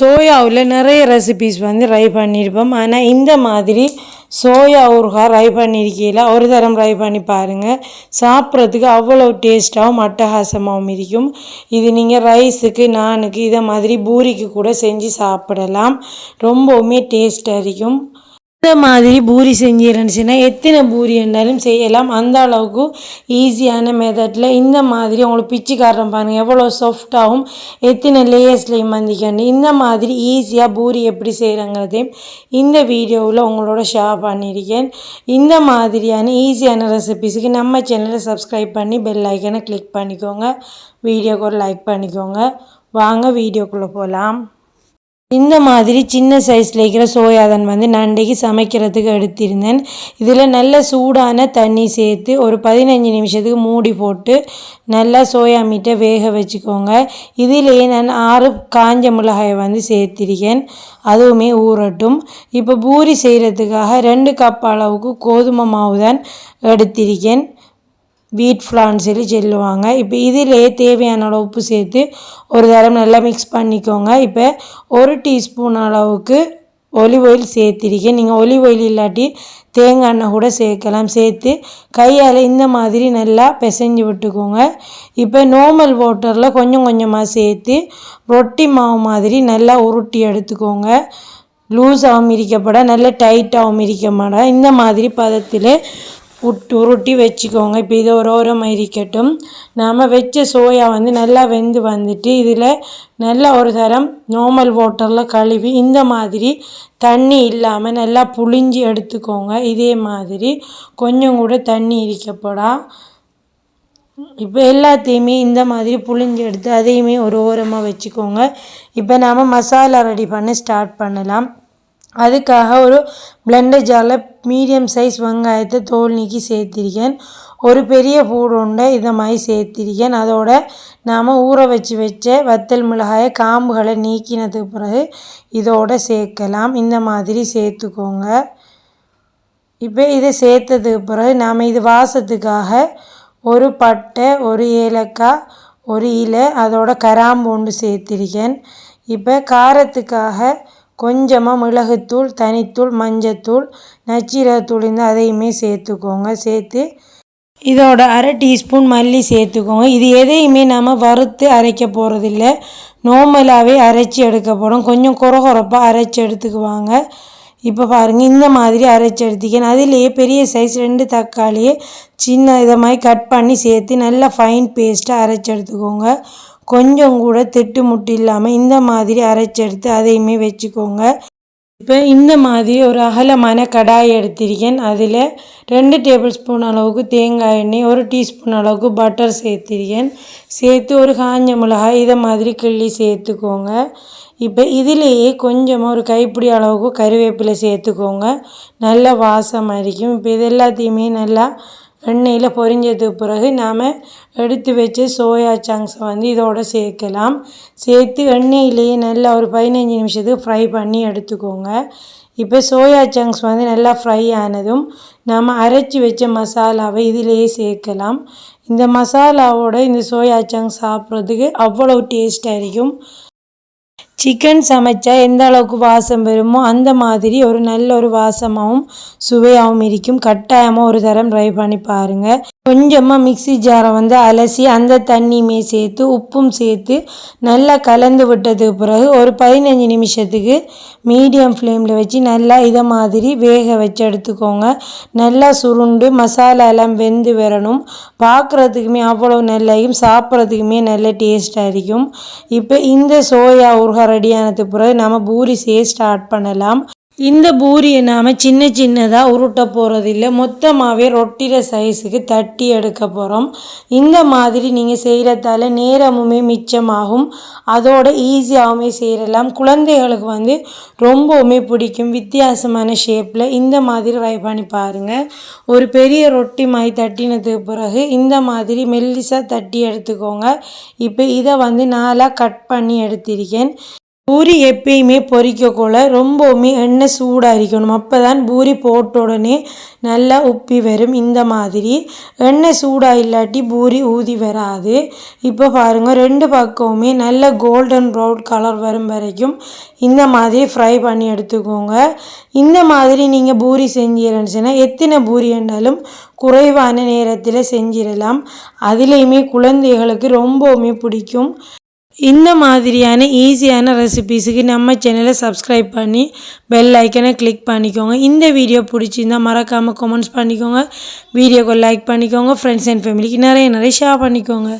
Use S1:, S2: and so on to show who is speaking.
S1: சோயாவில் நிறைய ரெசிபிஸ் வந்து ட்ரை பண்ணியிருப்போம் ஆனால் இந்த மாதிரி சோயா ஊறுகாய் ட்ரை பண்ணியிருக்கீங்களா ஒரு தரம் ட்ரை பண்ணி பாருங்கள் சாப்பிட்றதுக்கு அவ்வளோ டேஸ்ட்டாகவும் அட்டகாசமாகவும் இருக்கும். இது நீங்கள் ரைஸுக்கு நானுக்கு இதை மாதிரி பூரிக்கு கூட செஞ்சு சாப்பிடலாம். ரொம்பவுமே டேஸ்ட்டாக இருக்கும். இந்த மாதிரி பூரி செஞ்சு இருந்துச்சுன்னா எத்தனை பூரி இருந்தாலும் செய்யலாம். அந்த அளவுக்கு ஈஸியான மெத்தடில் இந்த மாதிரி உங்களுக்கு பிச்சு காட்டுறேன் பாருங்கள் எவ்வளோ சாஃப்டாகவும் எத்தனை லேயர்ஸ்லையும் மந்திக்கணும் இந்த மாதிரி ஈஸியாக பூரி எப்படி செய்கிறங்கிறதையும் இந்த வீடியோவில் உங்களோட ஷேர் பண்ணியிருக்கேன். இந்த மாதிரியான ஈஸியான ரெசிபிஸுக்கு நம்ம சேனலை சப்ஸ்கிரைப் பண்ணி பெல் ஐக்கனை கிளிக் பண்ணிக்கோங்க. வீடியோக்கு ஒரு லைக் பண்ணிக்கோங்க. வாங்க வீடியோக்குள்ளே போகலாம் இந்த மாதிரி சின்ன சைஸில் இருக்கிற சோயாதன் வந்து நான் சமைக்கிறதுக்கு எடுத்திருந்தேன். இதில் நல்ல சூடான தண்ணி சேர்த்து ஒரு பதினஞ்சு நிமிஷத்துக்கு மூடி போட்டு நல்லா சோயா மீட்டை வேக வச்சுக்கோங்க. இதிலேயே நான் ஆறு காஞ்ச மிளகாயை வந்து சேர்த்திருக்கேன். அதுவுமே ஊறட்டும். இப்போ பூரி செய்கிறதுக்காக ரெண்டு கப் அளவுக்கு கோதுமை மாவு தான் எடுத்திருக்கேன். வீட் ஃப்ளான்னு சொல்லி சொல்லுவாங்க. இப்போ இதிலே தேவையான அளவு உப்பு சேர்த்து ஒரு தரம் நல்லா மிக்ஸ் பண்ணிக்கோங்க. இப்போ ஒரு டீஸ்பூன் அளவுக்கு ஒலிவ் ஆயில் சேர்த்திருக்கேன். நீங்கள் ஒலிவ் ஆயில் இல்லாட்டி தேங்காய் எண்ணெய் கூட சேர்க்கலாம். சேர்த்து கையால் இந்த மாதிரி நல்லா பிசைஞ்சு விட்டுக்கோங்க. இப்போ நார்மல் வாட்டரில் கொஞ்சம் கொஞ்சமாக சேர்த்து ரொட்டி மாவு மாதிரி நல்லா உருட்டி எடுத்துக்கோங்க. லூஸாகவும் இருக்கப்பட நல்ல டைட்டாகவும் இருக்க மாட இந்த மாதிரி பதத்தில் உட்டு உருட்டி வச்சுக்கோங்க. இப்போ இது ஒரு ஓரமாக இருக்கட்டும். நாம் வச்ச சோயா வந்து நல்லா வெந்து வந்துட்டு இதில் நல்லா ஒரு தரம் நார்மல் வாட்டரில் கழுவி இந்த மாதிரி தண்ணி இல்லாமல் நல்லா புழிஞ்சி எடுத்துக்கோங்க. இதே மாதிரி கொஞ்சம் கூட தண்ணி இருக்கப்படா. இப்போ எல்லாத்தையுமே இந்த மாதிரி புழிஞ்சு எடுத்து அதையுமே ஒரு ஓரமாக வச்சுக்கோங்க. இப்போ நாம் மசாலா ரெடி பண்ண ஸ்டார்ட் பண்ணலாம். அதுக்காக ஒரு பிளெண்டர் ஜாரில் மீடியம் சைஸ் வெங்காயத்தை தோல் நீக்கி சேர்த்திருக்கேன். ஒரு பெரிய பூடுண்டை இதை மாதிரி சேர்த்திருக்கேன். அதோட நாம் ஊற வச்சு வச்ச வத்தல் மிளகாயை காம்புகளை நீக்கினதுக்கு பிறகு இதோட சேர்க்கலாம். இந்த மாதிரி சேர்த்துக்கோங்க. இப்போ இதை சேர்த்ததுக்கு பிறகு நாம் இது வாசத்துக்காக ஒரு பட்டை ஒரு ஏலக்காய் ஒரு இலை அதோட கராம்பு ஒன்று சேர்த்திருக்கேன். இப்போ காரத்துக்காக கொஞ்சமாக மிளகுத்தூள் தனித்தூள் மஞ்சத்தூள் நச்சீரகத்தூள் இருந்தால் அதையுமே சேர்த்துக்கோங்க. சேர்த்து இதோட அரை டீஸ்பூன் மல்லி சேர்த்துக்கோங்க. இது எதையுமே நம்ம வறுத்து அரைக்க போகிறதில்ல நார்மலாகவே அரைச்சி எடுக்க போகிறோம் கொஞ்சம் குறகுறப்பாக அரைச்சி எடுத்துக்குவாங்க. இப்போ பாருங்கள் இந்த மாதிரி அரைச்சி எடுத்துக்கணும் அதிலேயே பெரிய சைஸ் ரெண்டு தக்காளியை சின்ன இதை மாதிரி கட் பண்ணி சேர்த்து நல்லா ஃபைன் பேஸ்ட்டாக அரைச்சி எடுத்துக்கோங்க. கொஞ்சம் கூட திட்டு முட்டு இல்லாமல் இந்த மாதிரி அரைச்சி எடுத்து அதையுமே வச்சுக்கோங்க. இப்போ இந்த மாதிரி ஒரு அகலமான கடாய் எடுத்திருக்கேன். அதில் ரெண்டு டேபிள் ஸ்பூன் அளவுக்கு தேங்காய் எண்ணெய் ஒரு டீஸ்பூன் அளவுக்கு பட்டர் சேர்த்திருக்கேன். சேர்த்து ஒரு காஞ்ச மிளகாய் இதை மாதிரி கிள்ளி சேர்த்துக்கோங்க. இப்போ இதிலேயே கொஞ்சமாக ஒரு கைப்பிடி அளவுக்கு கருவேப்பிலை சேர்த்துக்கோங்க. நல்ல வாசம் அரிக்கும். இப்போ இது எல்லாத்தையுமே நல்லா எண்ணெயில் பொரிஞ்சதுக்கு பிறகு நாம் எடுத்து வச்ச சோயா சங்க்ஸை வந்து இதோட சேர்க்கலாம். சேர்த்து எண்ணெயிலேயே நல்லா ஒரு பதினஞ்சு நிமிஷத்துக்கு ஃப்ரை பண்ணி எடுத்துக்கோங்க. இப்போ சோயா சங்க்ஸ் வந்து நல்லா ஃப்ரை ஆனதும் நாம் அரைச்சி வச்ச மசாலாவை இதிலேயே சேர்க்கலாம். இந்த மசாலாவோட இந்த சோயா சங்க்ஸ் சாப்பிட்றதுக்கு அவ்வளோ டேஸ்ட்டாக இருக்கும். சிக்கன் சமைச்சா எந்த அளவுக்கு வாசம் வருமோ அந்த மாதிரி ஒரு நல்ல ஒரு வாசமாகவும் சுவையாகவும் இருக்கும். கட்டாயமாக ஒரு தரம் ட்ரை பண்ணி பாருங்கள் கொஞ்சமாக மிக்சி ஜாரை வந்து அலசி அந்த தண்ணியுமே சேர்த்து உப்பும் சேர்த்து நல்லா கலந்து விட்டதுக்கு பிறகு ஒரு பதினஞ்சு நிமிஷத்துக்கு மீடியம் ஃப்ளேமில் வச்சு நல்லா இதை மாதிரி வேக வச்சு எடுத்துக்கோங்க. நல்லா சுருண்டு மசாலா எல்லாம் வெந்து வரணும். பார்க்குறதுக்குமே அவ்வளோ நல்லாயும் சாப்பிட்றதுக்குமே நல்ல டேஸ்ட்டாக இருக்கும். இப்போ இந்த சோயா ஊறுகாய் ரெடியானதுக்கு பிறகு நம்ம பூரி செய்ய ஸ்டார்ட் பண்ணலாம். இந்த பூரியை நாம் சின்ன சின்னதாக உருட்ட போகிறதில்ல மொத்தமாகவே ரொட்டிற சைஸுக்கு தட்டி எடுக்க போகிறோம் இந்த மாதிரி நீங்கள் செய்கிறதால நேரமுமே மிச்சமாகும். அதோட ஈஸியாகவுமே செய்யலாம் குழந்தைகளுக்கு வந்து ரொம்பவுமே பிடிக்கும். வித்தியாசமான ஷேப்பில் இந்த மாதிரி ட்ரை பண்ணி பாருங்கள் ஒரு பெரிய ரொட்டி மாதிரி தட்டினதுக்கு பிறகு இந்த மாதிரி மெல்லிசாக தட்டி எடுத்துக்கோங்க. இப்போ இதை வந்து நாலாக கட் பண்ணி எடுத்திருக்கேன். பூரி எப்பயுமே பொரிக்கக்குள்ள ரொம்பவுமே எண்ணெய் சூடாக இருக்கணும் அப்போ தான் பூரி போட்ட உடனே நல்லா உப்பி வரும். இந்த மாதிரி எண்ணெய் சூடாக இல்லாட்டி பூரி ஊதி வராது. இப்போ பாருங்கள் ரெண்டு பக்கமுமே நல்ல கோல்டன் ப்ரௌன் கலர் வரும் வரைக்கும் இந்த மாதிரி ஃப்ரை பண்ணி எடுத்துக்கோங்க. இந்த மாதிரி நீங்கள் பூரி செஞ்சீரன்னுச்சுன்னா எத்தனை பூரி என்றாலும் குறைவான நேரத்தில் செஞ்சிடலாம். அதுலேயுமே குழந்தைகளுக்கு ரொம்பவுமே பிடிக்கும். இந்த மாதிரியான ஈஸியான ரெசிபீஸுக்கு நம்ம சேனலை சப்ஸ்கிரைப் பண்ணி பெல் ஐக்கனை கிளிக் பண்ணிக்கோங்க. இந்த வீடியோ பிடிச்சிருந்தா மறக்காமல் கமெண்ட்ஸ் பண்ணிக்கோங்க. வீடியோக்கு லைக் பண்ணிக்கோங்க. ஃப்ரெண்ட்ஸ் அண்ட் ஃபேமிலிக்கு நிறைய நிறைய ஷேர் பண்ணிக்கோங்க.